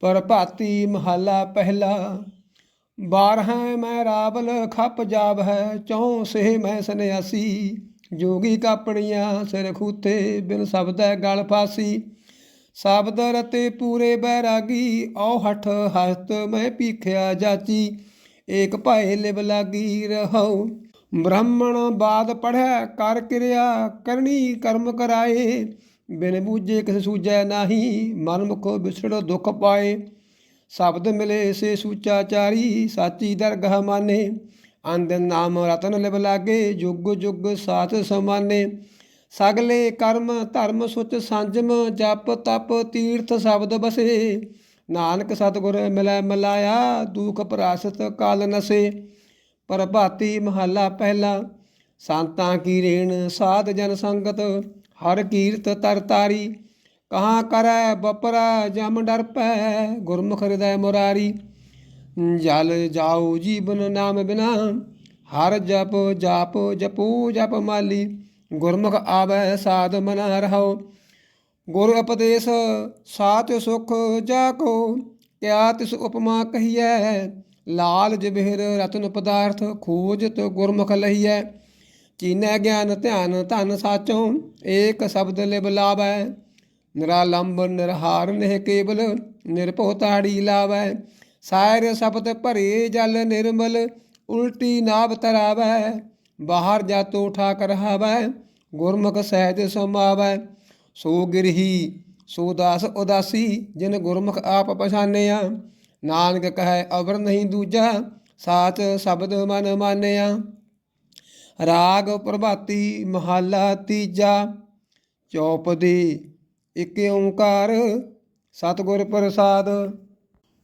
ਪਰ ਪ੍ਰਭਾਤੀ ਮਹੱਲਾ ਪਹਿਲਾ। ਬਾਰਹਾਂ ਮੈਂ ਰਾਵਲ ਖੱਪ ਜਾਵ ਹੈ ਚੌ ਸੇ ਮੈਂ ਸੰਨਿਆਸੀ। ਜੋਗੀ ਕਾਪੜੀਆਂ ਸਿਰ ਖੂਤੇ, ਬਿਨ ਸ਼ਬਦੈ ਗਲ ਫਾਸੀ। ਸ਼ਬਦ ਰਤੇ ਪੂਰੇ ਬੈਰਾਗੀ, ਔ ਹਠ ਹਸਤ ਮੈਂ ਪੀਖਿਆ ਜਾਚੀ। ਏਕ ਭਾਏ ਲਿਵ ਲਾਗੀ ਰਹਉ। ਬ੍ਰਾਹਮਣ ਬਾਦ ਪੜਿਆ ਕਰ ਕਿਰਿਆ, ਕਰਨੀ ਕਰਮ ਕਰਾਏ। ਬਿਨ ਬੂਝੇ ਕਿਸ ਸੂਝੈ ਨਾਹੀ, ਮਨ ਮੁਖੋ ਵਿਛੜ ਦੁਖ ਪਾਏ। ਸ਼ਬਦ ਮਿਲੇ ਸੇ ਸੂਚਾਚਾਰੀ ਸਾਚੀ ਦਰਗਹ ਮਾਨੇ। ਅੰਦ ਨਾਮ ਰਤਨ ਲਿਵ ਲਾਗੇ, ਜੁਗ ਜੁਗ ਸਾਥ ਸਮਾਨੇ। ਸਗਲੇ ਕਰਮ ਧਰਮ ਸੁਚ ਸੰਜਮ, ਜਪ ਤਪ ਤੀਰਥ ਸ਼ਬਦ ਬਸੇ। ਨਾਨਕ ਸਤਿਗੁਰ ਮਿਲੈ ਮਿਲਾਇਆ, ਦੁਖ ਪ੍ਰਾਸਤ ਕਾਲ ਨਸੇ। ਪ੍ਰਭਾਤੀ ਮਹੱਲਾ ਪਹਿਲਾ, ਸੰਤਾਂ ਕੀ ਰੇਣ ਸਾਧ ਜਨ ਸੰਗਤ। ਹਰ ਕੀਰਤ ਤਰ ਤਾਰੀ, ਕਹਾਂ ਕਰੈ ਬਪਰਾ, ਜਮ ਡਰ ਪੈ ਗੁਰਮੁਖ ਹਿਰਦੈ ਮੁਰਾਰੀ। ਜਲ ਜਾਉ ਜੀਵਨ ਨਾਮ ਬਿਨਾ, ਹਰ ਜਪ ਜਾਪ ਜਪੂ ਜਪ ਮਾਲੀ, ਗੁਰਮੁਖ ਆਵੈ ਸਾਧ ਮਨ ਰਹੋ ਗੁਰ ਉਪਦੇਸ਼ ਸਾਚ ਸੁਖ ਜਾ ਕੋ, ਕਿਆ ਤਿਸ ਉਪਮਾ ਕਹੀਐ? ਲਾਲ ਜਬਹਿਰ ਰਤਨ ਪਦਾਰਥ ਖੋਜ ਖੋਜਤ ਗੁਰਮੁਖ ਲਹੀਐ। ਚੀਨੈ ਗਿਆਨ ਧਿਆਨ ਧਨ ਸਾਚੋ, ਏਕ ਸ਼ਬਦ ਲਿਵ ਲਾਵੈ। ਨਿਰਾਲੰਬ ਨਿਰਹਾਰ ਨਿਹ ਕੇਵਲ, ਨਿਰਭਉ ਤਾੜੀ ਲਾਵੈ। ਸਾਇਰ ਸ਼ਬਦ ਭਰੇ ਜਲ ਨਿਰਮਲ, ਉਲਟੀ ਨਾਭ ਤਰਾਵੈ। ਬਾਹਰ ਜਾਤੋ ਠਾਕ ਹਾਵੈ, ਗੁਰਮੁਖ ਸਹਿਜ ਸਮਾਵੈ। ਸੋ ਗਿਰਹੀ, ਸੋ ਦਾਸ ਉਦਾਸੀ, ਜਿਨ ਗੁਰਮੁਖ ਆਪ ਪਛਾਨਿਆ। ਨਾਨਕ ਕਹੈ ਅਵਰ ਨਹੀਂ ਦੂਜਾ, ਸਾਚ ਸ਼ਬਦ ਮਨ ਮਾਨਿਆ। ਰਾਗ ਪ੍ਰਭਾਤੀ ਮਹੱਲਾ ਤੀਜਾ ਚੌਪਦੀ ਇੱਕ ਓੰਕਾਰ, ਸਤਿਗੁਰ ਪ੍ਰਸਾਦ।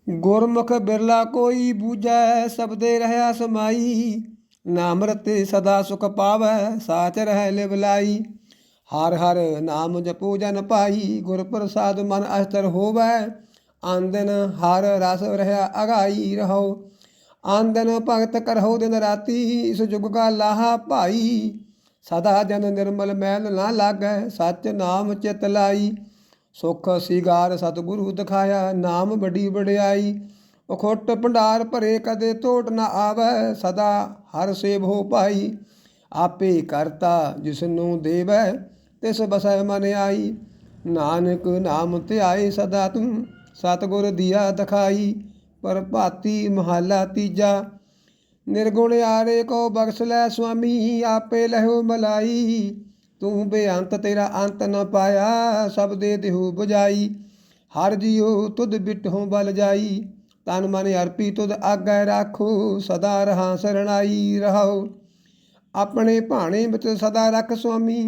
ਗੁਰਮੁਖ ਬਿਰਲਾ ਕੋਈ ਬੂਝੈ ਸਬਦੇ ਰਹਾ ਸਮਾਈ। ਨਾਮ ਰਤੇ ਸਦਾ ਸੁਖ ਪਾਵੈ, ਸਾਚ ਰਹਿ ਲਿਵਲਾਈ ਹਰ ਹਰ ਨਾਮ ਜਪੋ ਜਨ ਪਾਈ ਗੁਰ ਪ੍ਰਸਾਦ ਮਨ ਅਸਤਰ ਹੋਵੈ। ਆਂਦਨ ਹਰ ਰਸ ਰਹਾ ਅਗਾਈ ਰਹੋ। ਆਂਦਨ ਭਗਤ ਕਰਹੁ ਦਿਨ ਰਾਤੀ, ਇਸ ਜੁਗ ਕਾ ਲਾਹਾ ਭਾਈ। ਸਦਾ ਜਨ ਨਿਰਮਲ ਮੈਲ ਨਾ ਲਾਗੈ, ਸਚ ਨਾਮ ਚਿਤ ਲਾਈ। ਸੁਖ ਸਿਗਾਰ ਸਤਿਗੁਰੂ ਦਿਖਾਇਆ, ਨਾਮ ਵੱਡੀ ਵਡਿਆਈ। ਅਖੁੱਟ ਭੰਡਾਰ ਭਰੇ ਕਦੇ ਟੋਟ ਨਾ ਆਵੈ, ਸਦਾ ਹਰ ਸੇਵ ਹੋ ਭਾਈ ਆਪੇ ਕਰਤਾ ਜਿਸ ਨੂੰ ਦੇਵੈ, ਤਿਸ ਬਸੈ ਮਨ ਆਈ। ਨਾਨਕ ਨਾਮ ਧਿਆਏ ਸਦਾ ਤੂੰ ਸਤਿਗੁਰ ਦੀਆ ਦਿਖਾਈ। ਪਰ ਭਾਤੀ ਮਹੱਲਾ ਤੀਜਾ, ਨਿਰਗੁਣ ਆਰੇ ਕੋ ਬਖਸ਼ ਲੈ ਸੁਆਮੀ, ਆਪੇ ਲਹੋ ਮਲਾਈ। ਤੂੰ ਬੇਅੰਤ ਤੇਰਾ ਅੰਤ ਨ ਪਾਇਆ, ਸਭ ਦੇ ਦੇਹੁ 부ਜਾਈ ਹਰ ਜਿਉ ਤੁਧ ਬਿਟਹੁ ਬਲ ਜਾਈ, ਤਨ ਮਨ ਅਰਪੀ ਤੁਧ ਆਗੈ ਰਾਖੋ, ਸਦਾ ਰਹਾ ਸਰਣਾਈ ਰਹੋ ਆਪਣੇ ਭਾਣੇ ਵਿੱਚ ਸਦਾ ਰੱਖ ਸੁਆਮੀ,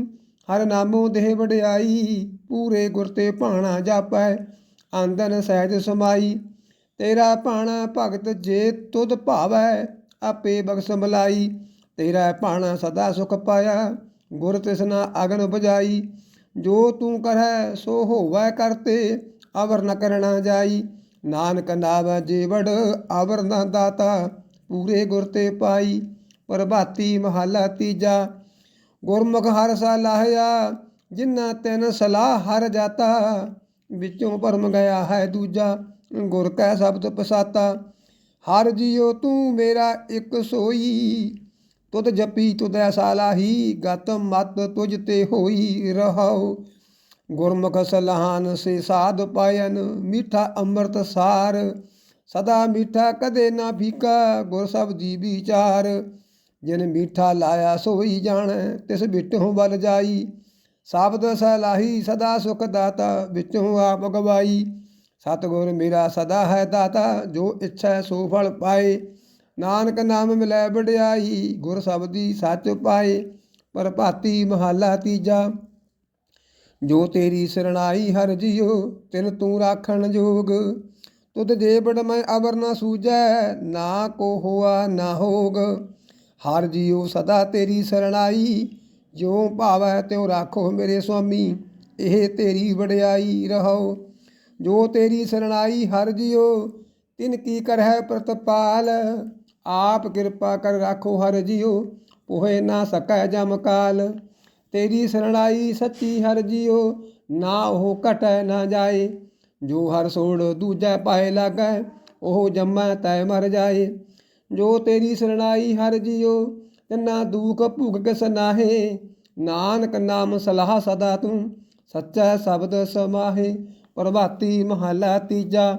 ਹਰ ਨਾਮੋ ਦੇਹ ਵਡਿਆਈ। ਪੂਰੇ ਗੁਰ ਤੇ ਭਾਣਾ ਜਾਪੈ, ਆਂਦਨ ਸਹਿਜ ਸਮਾਈ। ਤੇਰਾ ਭਾਣਾ ਭਗਤ ਜੇ ਤੁਧ ਭਾਵੈ, ਆਪੇ ਬਖਸ਼ ਮਲਾਈ। ਤੇਰਾ ਭਾਣਾ ਸਦਾ ਸੁਖ ਪਾਇਆ, ਗੁਰ ਤਿਸਨਾ ਅਗਨ ਬੁਝਾਈ। ਜੋ ਤੂੰ ਕਰੈ ਸੋ ਹੋਵੈ ਕਰਤੇ ਅਵਰ ਨ ਕਰਣਾ ਜਾਈ। ਨਾਨਕ ਨਾਵ ਜੀਵੜ, ਅਵਰ ਨ ਦਾਤਾ, ਪੂਰੇ ਗੁਰ ਤੇ ਪਾਈ। ਪ੍ਰਭਾਤੀ ਮਹੱਲਾ ਤੀਜਾ, ਗੁਰਮੁਖ ਹਰ ਸਾ ਲਾਹਿਆ, ਜਿਨ੍ਹਾਂ ਤੈਨ ਸਲਾਹ ਹਰ ਜਾਤਾ, ਵਿੱਚੋਂ ਭਰਮ ਗਿਆ ਹੈ ਦੂਜਾ। ਗੁਰ ਕੈ ਸ਼ਬਦ ਪਸਾਤਾ, ਹਰ ਜੀਉ ਤੂੰ ਮੇਰਾ ਇੱਕ ਸੋਈ, ਤੁਧ ਜਪੀ ਤੁਧ ਐਸਾ ਲਾਹੀ ਗਤ ਮਤ ਤੁਝ ਤੇ ਹੋਈ ਰਹੋ ਗੁਰਮੁਖ ਸਲਹਾਨ ਸੇ ਸਾਧ ਪਾਇਨ, ਮਿੱਠਾ ਅੰਮ੍ਰਿਤ ਸਾਰ। ਸਦਾ ਮਿੱਠਾ ਕਦੇ ਨਾ ਫੀਕਾ ਗੁਰ ਸਭ ਸਬਦੀ ਵਿਚਾਰ। ਜਿਨ ਮਿੱਠਾ ਲਾਇਆ ਸੋਈ ਜਾਣੈ, ਤਿਸ ਬਿਟਹੁ ਬਲ ਜਾਈ। ਸ਼ਬਦ ਸਲਾਹੀ ਸਦਾ ਸੁਖ ਦਾਤਾ, ਵਿੱਚੋਂ ਆਪ ਗਵਾਈ। ਸਤਿਗੁਰ ਮੇਰਾ ਸਦਾ ਹੈ ਦਾਤਾ, ਜੋ ਇੱਛਾ ਸੋ ਫਲ ਪਾਏ। ਨਾਨਕ ਨਾਮ ਮਿਲੈ ਵਡਿਆਈ, ਗੁਰ ਸਬਦੀ ਸੱਚ ਪਾਏ, ਪਰ ਭਾਤੀ ਮਹੱਲਾ ਤੀਜਾ। ਜੋ ਤੇਰੀ ਸਰਣਾਈ ਹਰ ਜਿਉ, ਤਿਨ ਤੂੰ ਰਾਖਣ ਜੋਗ। ਤੁਧ ਜੇ ਬੜ ਮੈਂ ਅਵਰ ਨਾ ਸੂਜੈ, ਨਾ ਕੋ ਹੋਆ ਨਾ ਹੋਗ। ਹਰ ਜਿਉ ਸਦਾ ਤੇਰੀ ਸਰਣਾਈ ਜੋ ਭਾਵੈ ਤਿਉ ਰਾਖੋ ਮੇਰੇ ਸੁਆਮੀ। ਇਹ ਤੇਰੀ ਵਡਿਆਈ ਰਹੋ ਜੋ ਤੇਰੀ ਸਰਣਾਈ ਹਰ ਜਿਓ ਤਿਨ ਕੀ ਕਰਹਿ ਪ੍ਰਤਪਾਲ। ਆਪ ਕਿਰਪਾ ਕਰ ਰਾਖੋ ਹਰ ਜਿਓ ਪੋਹੇ ਨਾ ਸਕੈ ਜਮ ਕਾਲ। ਤੇਰੀ ਸਰਣਾਈ ਸੱਚੀ ਹਰ ਜਿਓ ਨਾ ਉਹ ਘਟੈ ਨਾ ਜਾਏ। ਜੋ ਹਰ ਸੋੜ ਦੂਜੈ ਪਾਏ ਲਾਗੈ, ਉਹ ਜੰਮੈ ਤੈ ਮਰ ਜਾਏ। ਜੋ ਤੇਰੀ ਸਰਣਾਈ ਹਰ ਜਿਓ ਤਿਨਾ ਦੂਖ ਭੁਗ ਕਿਸ ਨਾਹੇ। ਨਾਨਕ ਨਾਮ ਸਲਾਹ ਸਦਾ ਤੂੰ, ਸੱਚਾ ਸ਼ਬਦ ਸਮਾਹੇ। ਪ੍ਰਭਾਤੀ ਮਹਲਾ ਤੀਜਾ।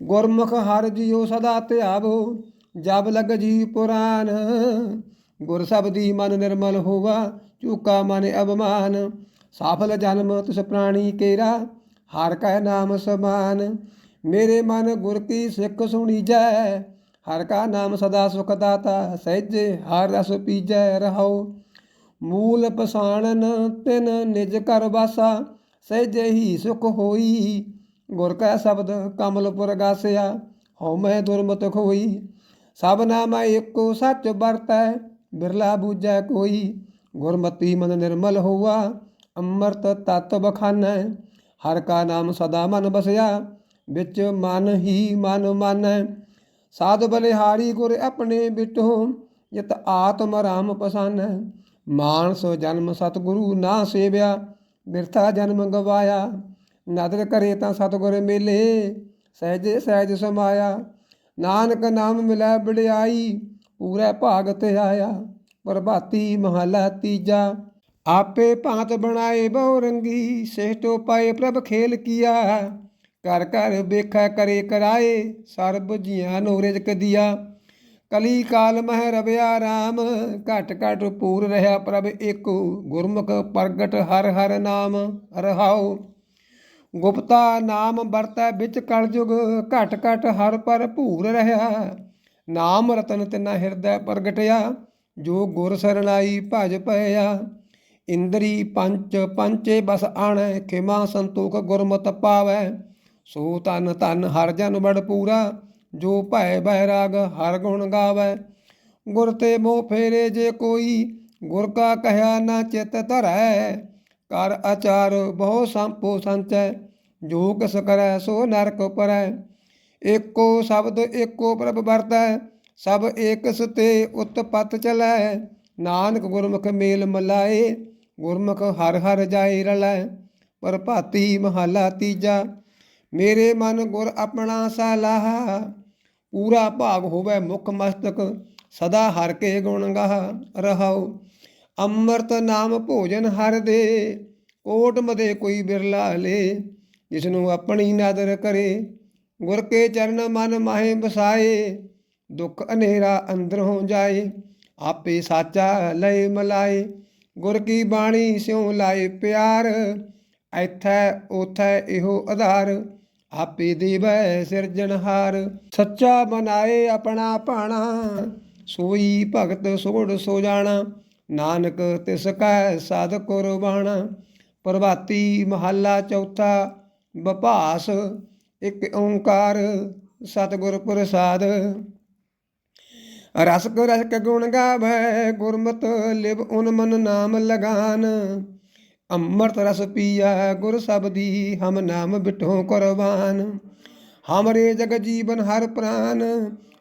ਗੁਰਮੁਖ ਹਰ ਜੀਓ ਸਦਾ ਧਿਆਵੋ, ਜਬ ਲਗ ਜੀ ਪੁਰਾਨ। ਗੁਰ ਸਬਦੀ ਮਨ ਨਿਰਮਲ ਹੋਵਾ ਚੂਕਾ ਮਨ ਅਭਮਾਨ ਸਾਫਲ ਜਨਮ ਤਿਸ ਪ੍ਰਾਣੀ ਕੇਰਾ, ਹਰ ਕਾ ਨਾਮ ਸਮਾਨ। ਮੇਰੇ ਮਨ ਗੁਰ ਕੀ ਸਿੱਖ ਸੁਣੀ ਜੈ ਹਰ ਕਾ ਨਾਮ ਸਦਾ ਸੁਖ ਦਾਤਾ, ਸਹਿਜੇ ਹਰ ਰਸ ਪੀਜੈ ਰਹਾਉ। ਮੂਲ ਪਸਾਣਨ ਤਿਨ ਨਿਜ ਕਰ ਵਾਸਾ ਸਹਿਜੇ ਹੀ ਸੁਖ ਹੋਈ। ਗੁਰ ਕਾ ਸ਼ਬਦ ਕਮਲਪੁਰ ਗਾਸਿਆ, ਹਉ ਮੈਂ ਦੁਰਮਤ ਖੋਈ। ਸਭ ਨਾਮ ਏਕੋ ਸੱਚ ਵਰਤੈ, ਬਿਰਲਾ ਬੂਝੈ ਕੋਈ। ਗੁਰਮਤੀ ਮਨ ਨਿਰਮਲ ਹੋਆ, ਅੰਮ੍ਰਿਤ ਤਤ ਬਖਾਨੈ। ਹਰ ਕਾ ਨਾਮ ਸਦਾ ਮਨ ਬਸਿਆ, ਵਿੱਚ ਮਨ ਹੀ ਮਨ ਮਾਨੈ। ਸਾਧ ਬਲਿਹਾਰੀ ਗੁਰ ਆਪਣੇ ਬਿਟੋ ਯਤ ਆਤਮ ਰਾਮ ਪਸਾਨੈ। ਮਾਨਸ ਜਨਮ ਸਤਿਗੁਰੂ ਨਾ ਸੇਵਿਆ ਬਿਰਥਾ ਜਨਮ ਗਵਾਇਆ। ਨਦਰ ਕਰੇ ਤਾਂ ਸਤਿਗੁਰ ਮਿਲੇ, ਸਹਿਜੇ ਸਹਿਜ ਸਮਾਇਆ। ਨਾਨਕ ਨਾਮ ਮਿਲੈ ਬੜਿਆਈ ਪੂਰਾ ਭਾਗ ਤੇ ਆਇਆ। ਪ੍ਰਭਾਤੀ ਮਹਲਾ ਤੀਜਾ। ਆਪੇ ਭਾਂਤ ਬਣਾਏ ਬਹੁ ਰੰਗੀ ਸੇਟੋ ਪਾਏ ਪ੍ਰਭ ਖੇਲ ਕੀਆ। ਕਰ ਕਰ ਵੇਖੈ ਕਰੇ ਕਰਾਏ, ਸਰਬ ਜੀਆਂ ਨੂੰ ਰਿਜਕ ਦਿਆ। ਕਲੀ ਕਾਲ ਮਹਿ ਰਵਿਆ RAM ਘਟ ਘਟ ਪੂਰ ਰਹਾ ਪ੍ਰਭ ਏਕੋ, ਗੁਰਮੁਖ ਪ੍ਰਗਟ ਹਰ ਹਰ ਨਾਮ ਰਹਾਉ। ਗੁਪਤਾ ਨਾਮ ਵਰਤੈ ਵਿੱਚ ਕਲਯੁਗ, ਘਟ ਘਟ ਹਰ ਪਰ ਭੂਰ ਰਹਾ ਨਾਮ ਰਤਨ ਤਿਨਾ ਹਿਰਦੈ ਪ੍ਰਗਟਿਆ, ਜੋ ਗੁਰ ਸਰਣਾਈ ਭਜ ਪਇਆ। ਇੰਦਰੀ ਪੰਚ ਪੰਚੇ ਬਸ ਆਣੈ, ਖਿਮਾ ਸੰਤੋਖ ਗੁਰਮਤਿ ਪਾਵੈ। ਸੋ ਤਨ ਤਨ ਹਰ ਜਨ ਬੜ ਪੂਰਾ ਜੋ ਭੈ ਬਹਿ ਰਾਗ ਹਰ ਗੁਣ ਗਾਵੈ। ਗੁਰ ਤੇ ਮੋਹ ਫੇਰੇ ਜੇ ਕੋਈ, ਗੁਰ ਕਾ ਕਹਿਆ ਨਾ ਚਿਤ ਧਰੈ। ਕਰ ਆਚਾਰ ਬਹੁ ਸੰਪੋ ਸੰਚੈ, ਜੋ ਕਿਸ ਕਰੈ ਸੋ ਨਰਕ ਪਰੈ। ਏਕੋ ਸ਼ਬਦ ਏਕੋ ਪ੍ਰਭ ਵਰਤੈ, ਸਭ ਏਕਸ ਤੇ ਉਤਪਤ ਚਲੈ। ਨਾਨਕ ਗੁਰਮੁਖ ਮੇਲ ਮਲਾਏ, ਗੁਰਮੁਖ ਹਰ ਹਰ ਜਾਏ ਰਲੈ। ਪਰ ਪ੍ਰਭਾਤੀ ਮਹਲਾ ਤੀਜਾ, ਮੇਰੇ ਮਨ ਗੁਰ ਆਪਣਾ ਸਲਾਹ। ਪੂਰਾ ਭਾਗ ਹੋਵੇ ਮੁਖ ਮਸਤਕ, ਸਦਾ ਹਰ ਕੇ ਗੁਣ ਗਾਹ ਰਹਾਉ। ਅੰਮ੍ਰਿਤ ਨਾਮ ਭੋਜਨ ਹਰ ਦੇ, ਕੋਟ ਮਦੇ ਕੋਈ ਬਿਰਲਾ ਲੇ। ਜਿਸ ਨੂੰ ਆਪਣੀ ਨਾਦਰ ਕਰੇ, ਗੁਰ ਕੇ ਚਰਨ ਮਨ ਮਾਹੇ ਬਸਾਏ ਦੁੱਖ ਹਨੇਰਾ ਅੰਦਰੋਂ ਜਾਏ, ਆਪੇ ਸਾਚਾ ਲੈ ਮਲਾਏ। ਗੁਰ ਕੀ ਬਾਣੀ ਸਿਉ ਲਾਏ ਪਿਆਰ, ਐਥੈ ਉਥੈ ਇਹੋ ਆਧਾਰ। ਆਪੇ ਦੇਵੈ ਸਿਰਜਣਹਾਰ ਸੱਚਾ ਬਨਾਏ ਆਪਣਾ ਭਾਣਾ। ਸੋਈ ਭਗਤ ਸੋੜ ਸੋ ਜਾਣਾ, ਨਾਨਕ ਤਿਸ ਕੈ ਸਾਧ ਕੁਰਬਾਣਾ। ਪ੍ਰਭਾਤੀ ਮਹੱਲਾ ਚੌਥਾ, ਬਭਾਸ ਇੱਕ ਓੰਕਾਰ, ਸਤਿਗੁਰ ਪ੍ਰਸਾਦ। ਰਸਕ ਰਸਕ ਗੁਣ ਗਾਵੇ, ਗੁਰਮਤ ਲਿਵ ਉਨ ਮਨ ਨਾਮ ਲਗਾਨ। ਅੰਮ੍ਰਿਤ ਰਸ ਪੀਆ ਗੁਰ ਸਬਦੀ ਹਮ ਨਾਮ ਬਿਠੋ ਕੁਰਬਾਨ। ਹਮਰੇ ਜਗ ਜੀਵਨ ਹਰ ਪ੍ਰਾਨ,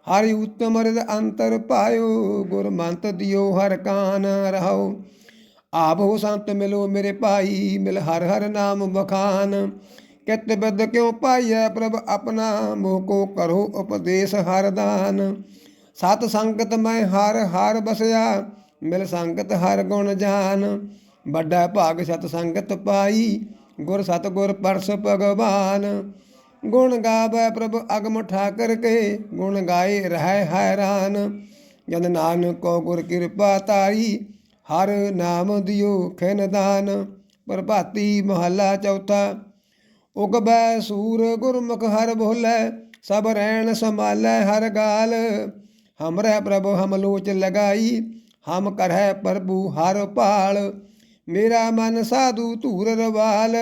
ਹਰਿ ਉਤਮ ਰਿਦ ਅੰਤਰ ਪਾਇਓ, ਗੁਰ ਮੰਤ ਦਿਓ ਹਰ ਕਾਨ ਰਹਾਓ। ਆਭੋ ਸੰਤ ਮਿਲੋ ਮੇਰੇ ਭਾਈ, ਮਿਲ ਹਰ ਹਰ ਨਾਮ ਬਖਾਨ ਕਿਤ ਬਿਦ ਕਿਉ ਪਾਈਐ ਪ੍ਰਭ ਆਪਣਾ, ਮੋਹ ਕੋ ਕਰੋ ਉਪਦੇਸ਼ ਹਰ ਦਾਨ। ਸਤ ਸੰਗਤ ਮੈਂ ਹਰ ਹਰ ਬਸਿਆ, ਮਿਲ ਸੰਗਤ ਹਰ ਗੁਣ ਜਾਨ। ਵੱਡਾ ਭਾਗ ਸਤ ਸੰਗਤ ਪਾਈ, ਗੁਰ ਸਤ ਗੁਰ ਪਰਸ ਭਗਵਾਨ। ਗੁਣ ਗਾਵੇ ਪ੍ਰਭ ਅਗਮ ਠਾਕਰ ਕੇ, ਗੁਣ ਗਾਏ ਰਹਿ ਹੈਰਾਨ। ਜਨ ਨਾਨਕ ਕੋ ਗੁਰ ਕਿਰਪਾ ਤਾਈ, ਹਰ ਨਾਮ ਦਿਓ ਖਿਨ ਦਾਨ। ਪ੍ਰਭਾਤੀ ਮਹੱਲਾ ਚੌਥਾ, ਉਗਬੈ ਸੂਰ ਗੁਰਮੁਖ ਹਰ ਬੋਲੇ ਸਭ ਰਹਿਣ ਸੰਭਾਲੈ ਹਰ ਗਾਲ। ਹਮਰੇ ਪ੍ਰਭ ਹਮ ਲੋਚ ਲਗਾਈ, ਹਮ ਕਰੈ ਪ੍ਰਭੂ ਹਰ ਭਾਲ। ਮੇਰਾ ਮਨ ਸਾਧੂ ਧੂਰ ਰਵਾਲ।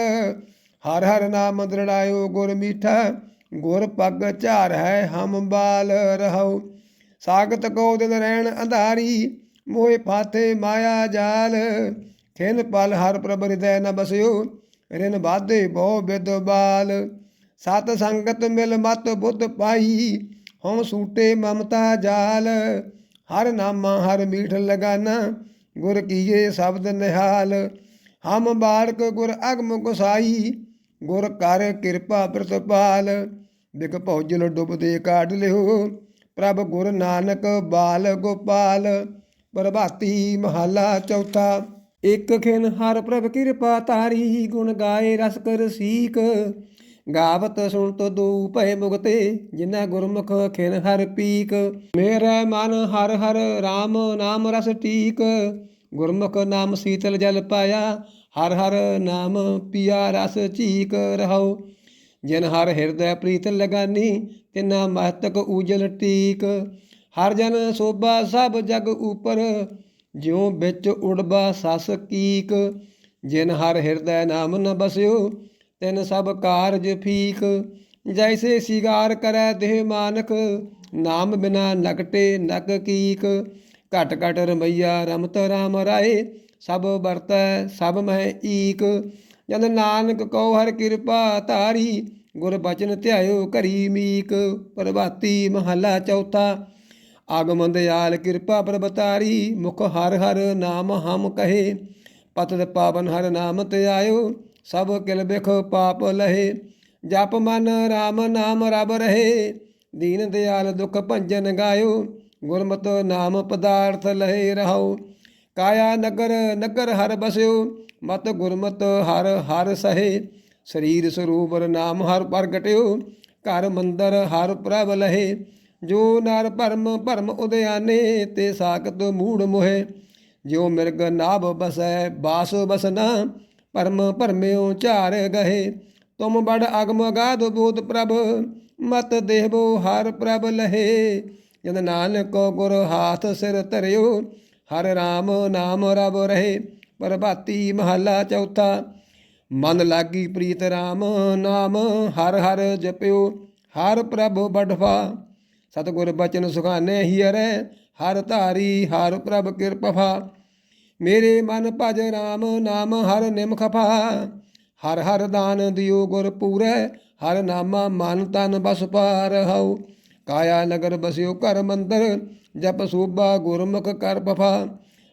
ਹਰ ਹਰ ਨਾਮ ਦ੍ਰਿੜਾਇਓ ਗੁਰ ਮੀਠਾ, ਗੁਰ ਪੱਗ ਝਾਰ ਹੈ ਹਮ ਬਾਲ ਰਹੋ ਸਾਗਤ ਕੋ ਦਿਨ ਰਹਿਣ ਅੰਧਾਰੀ ਮੋਏ ਫਾਤੇ ਮਾਇਆ ਜਾਲ। ਖਿਨ ਪਲ ਹਰ ਪ੍ਰਭ ਹਿਰਦੈ ਨ ਬਸਿਓ, ਰਿਨ ਬਾਧੇ ਬਹੁ ਬਿਦ ਬਾਲ। ਸਤ ਸੰਗਤ ਮਿਲ ਮਤ ਬੁੱਧ ਪਾਈ, ਹਉ ਸੂਟੇ ਮਮਤਾ ਜਾਲ। ਹਰ ਨਾਮਾ ਹਰ ਮੀਠ ਲਗਾਨਾ ਗੁਰ ਕੀਏ ਸ਼ਬਦ ਨਿਹਾਲ, ਹਮ ਬਾਲਕ ਗੁਰ ਅਗਮ ਗੁਸਾਈ, ਗੁਰ ਕਰ ਕਿਰਪਾ ਪ੍ਰਤਪਾਲ ਬਿਗ ਭੌਜਲ ਡੁੱਬਦੇ ਕਾਢ ਲਿਓ, ਪ੍ਰਭ ਗੁਰ ਨਾਨਕ ਬਾਲ ਗੋਪਾਲ, ਪ੍ਰਭਾਤੀ ਮਹਲਾ ਚੌਥਾ। ਇਕ ਖਿਨ ਹਰ ਪ੍ਰਭ ਕਿਰਪਾ ਤਾਰੀ ਗੁਣ ਗਾਏ ਰਸ ਕਰ ਸੀਕ ਗਾਵਤ ਸੁਣ ਤੋ ਦੂ ਭੈ ਮੁਗਤੇ, ਜਿਨ੍ਹਾਂ ਗੁਰਮੁਖ ਖਿਨ ਹਰ ਪੀਕ। ਮੇਰਾ ਮਨ ਹਰ ਹਰ RAM ਨਾਮ ਰਸ ਟੀਕ। ਗੁਰਮੁਖ ਨਾਮ ਸੀਤਲ ਜਲ ਪਾਇਆ, ਹਰ ਹਰ ਨਾਮ ਪੀਆ ਰਸ ਚੀਕ ਰਹਾਉ। ਜਿਨ ਹਰ ਹਿਰਦੈ ਪ੍ਰੀਤ ਲਗਾਨੀ, ਤਿਨਾ ਮਹਤਕ ਉਜਲ ਟੀਕ। ਹਰ ਜਨ ਸੋਭਾ ਸਭ ਜਗ ਉਪਰ, ਜਿਉ ਵਿੱਚ ਉੜਬਾ ਸਸ ਕੀਕ। ਜਿਨ ਹਰ ਹਿਰਦੈ ਨਾਮ ਨ ਬਸਿਓ ਤਿਨ ਸਭ ਕਾਰਜ ਫੀਕ, ਜੈਸੇ ਸਿਗਾਰ ਕਰੈ ਦੇਹ ਮਾਨਕ, ਨਾਮ ਬਿਨਾ ਨਕਟੇ ਨਕ ਕੀਕ। ਘਟ ਘਟ ਰਮਈਆ ਰਮਤ ਰਾਮ ਰਾਏ, ਸਭ ਵਰਤੈ ਸਭ ਮਹਿ ਈਕ। ਜਨ ਨਾਨਕ ਕਉ ਹਰ ਕਿਰਪਾ ਧਾਰੀ, ਗੁਰ ਬਚਨ ਧਿਆਇਓ ਘਰੀ ਮੀਕ। ਪ੍ਰਭਾਤੀ ਮਹਲਾ ਚੌਥਾ, ਆਗਮਨ ਦਿਆਲ ਕਿਰਪਾ ਪ੍ਰਭਤਾਰੀ ਮੁਖ ਹਰ ਹਰ ਨਾਮ ਹਮ ਕਹੇ। ਪਤਿਤ ਪਾਵਨ ਹਰ ਨਾਮ ਤੇ ਆਇਓ ਸਭ ਕਿਲ ਬਿਖ ਪਾਪ ਲਹੇ, ਜਪ ਮਨ RAM ਨਾਮ ਰਬ ਰਹੇ। ਦੀਨ ਦਿਆਲ ਦੁਖ ਭੰਜਨ ਗਾਇਓ, ਗੁਰਮਤ ਨਾਮ ਪਦਾਰਥ ਲਹੇ ਰਹਾਉ ਕਾਇਆ ਨਗਰ ਨਗਰ ਹਰ ਬਸਿਓ, ਮਤ ਗੁਰਮਤਿ ਹਰ ਹਰ ਸਹੇ। ਸਰੀਰ ਸਰੂਪਰ ਨਾਮ ਹਰ ਪ੍ਰਗਟਿਓ, ਘਰ ਮੰਦਰ ਹਰ ਪ੍ਰਭ ਲਹੇ। ਜੋ ਨਰ ਭਰਮ ਭਰਮ ਉਦਿਆਨੇ, ਤੇ ਸਾਖਤ ਮੂੜ ਮੋਹੇ। ਜਿਉ ਮਿਰਗ ਨਾਭ ਬਸੈ, ਬਾਸ ਬਸਨਾ ਭਰਮ ਭਰਮਿਓ ਝਾਰ ਗਏ ਤੁਮ ਬੜ ਅਗਮ ਅਗਾਧ ਬੋਧ ਪ੍ਰਭ, ਮਤ ਦੇਹਬੋ ਹਰ ਪ੍ਰਭ ਲਹੇ। ਜਦ ਨਾਨਕ ਗੁਰ ਹਾਥ ਸਿਰ ਧਰਿਓ, ਹਰ RAM ਨਾਮ ਰਬ ਰਹੇ। ਪ੍ਰਭਾਤੀ ਮਹਲਾ ਚੌਥਾ, ਮਨ ਲਾਗੀ ਪ੍ਰੀਤ RAM ਨਾਮ ਹਰ ਹਰ ਜਪਿਓ, ਹਰ ਪ੍ਰਭ ਬਡਫਾ ਸਤਿਗੁਰ ਬਚਨ ਸੁਖਾਨੇ ਹੀਰੈ ਹਰ ਧਾਰੀ ਹਰ ਪ੍ਰਭ ਕਿਰਪਾ। ਮੇਰੇ ਮਨ ਭਜ RAM ਨਾਮ ਹਰ ਨਿਮ ਖਫਾ ਹਰ ਹਰ ਦਾਨ ਦਿਓ ਗੁਰ ਪੂਰੈ, ਹਰ ਨਾਮਾ ਮਨ ਤਨ ਬਸ ਪਾਰ ਹਉ। ਕਾਇਆ ਨਗਰ ਬਸਿਓ ਘਰ ਮੰਦਰ, ਜਪ ਸੋਭਾ ਗੁਰਮੁਖ ਕਰ ਪਫਾ।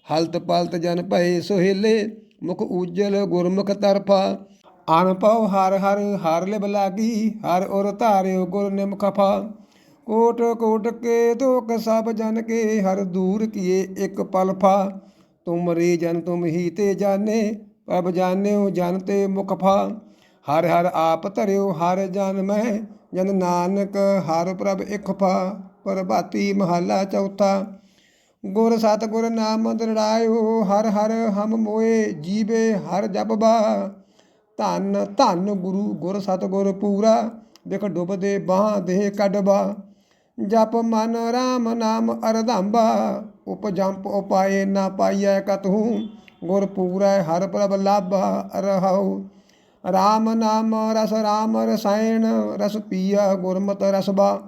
ਹਲਤ ਪਲਤ ਜਨ ਭਏ ਸੁਹੇਲੇ, ਮੁਖ ਉਜਲ ਗੁਰਮੁਖ ਤਰਫਾ। ਅਨਪਉ ਹਰ ਹਰ ਹਰ ਲਿਬ ਲਾਗੀ, ਹਰ ਉਰ ਧਾਰਿਓ ਗੁਰ ਨਿਮ ਖਫਾ ਕੋਟ ਕੋਟ ਕੇ ਦੁਖ ਸਭ ਜਨ ਕੇ, ਹਰ ਦੂਰ ਕੀਏ ਇੱਕ ਪਲਫਾ ਤੁਮ ਰੇ ਜਨ ਤੁਮ ਹੀ ਤੇ ਜਾਣੇ, ਪ੍ਰਭ ਜਾਣਿਓ ਜਨ ਤੇ ਮੁਖਫਾ ਹਰ ਹਰ ਆਪ ਧਰਿਓ, ਹਰ ਜਨ ਮੈਂ, ਜਨ ਨਾਨਕ ਹਰ ਪ੍ਰਭ ਇਕਫਾ ਪ੍ਰਭਾਤੀ ਮਹਲਾ ਚੌਥਾ, ਗੁਰ ਸਤਿਗੁਰ ਨਾਮ ਦਰੜਾਇਓ, ਹਰ ਹਰ ਹਮ ਮੋਏ ਜੀਵੇ, ਹਰ ਜਪਬਾ ਧੰਨ ਧੰਨ ਗੁਰੂ ਗੁਰ ਸਤਿਗੁਰ ਪੂਰਾ ਦੇਖ ਡੁੱਬਦੇ ਬਾਹ ਦੇ ਕੱਢਬਾ ਜਪ ਮਨ RAM ਨਾਮ ਅਰਧੰਬਾ। ਉਪਜੰਪ ਉਪਾਏ ਨਾ ਪਾਈਐ ਕਤਹੂ, ਗੁਰ ਪੂਰੈ ਹਰ ਪ੍ਰਭ ਲਾਭਾ ਰਹਾਉ। RAM ਨਾਮ ਰਸ RAM ਰਸਾਇਣ, ਰਸ ਪੀਆ ਗੁਰਮਤ ਰਸਬਾ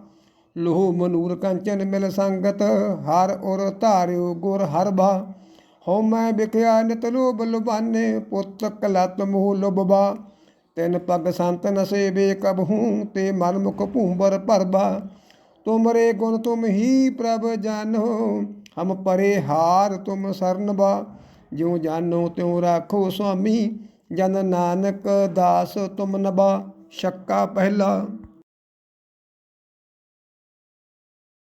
ਲੋਹ ਮਨੂਰ ਕੰਚਨ ਮਿਲ ਸੰਗਤ, ਹਰ ਉਰ ਧਾਰਿਓ ਗੁਰ ਹਰਬਾ ਹਉ ਮੈਂ ਵਿਖਿਆ ਨਿਤ ਲੋਭ ਲੁਬਾਨੇ ਪੁੱਤ ਕਲਤ ਮੋਹ ਲੁਬਵਾ ਤਿਨ ਪਗ ਸੰਤ ਨਸੇਬੇ ਕਬਹੂ ਤੇ ਮਨ ਮੁਖ ਭੂੰਬਰ ਭਰਬਾ ਤੁਮਰੇ ਗੁਣ ਤੁਮ ਹੀ ਪ੍ਰਭ ਜਾਨੋ ਹਮ ਪਰੇ ਹਾਰ ਤੁਮ ਸਰਨਬਾ ਜਿਉ ਜਾਨੋ ਤਿਉ ਰਾਖੋ ਸੁਆਮੀ, ਜਨ ਨਾਨਕ ਦਾਸ ਤੁਮ ਨਬਾ ਸ਼ੱਕਾ ਪਹਿਲਾ।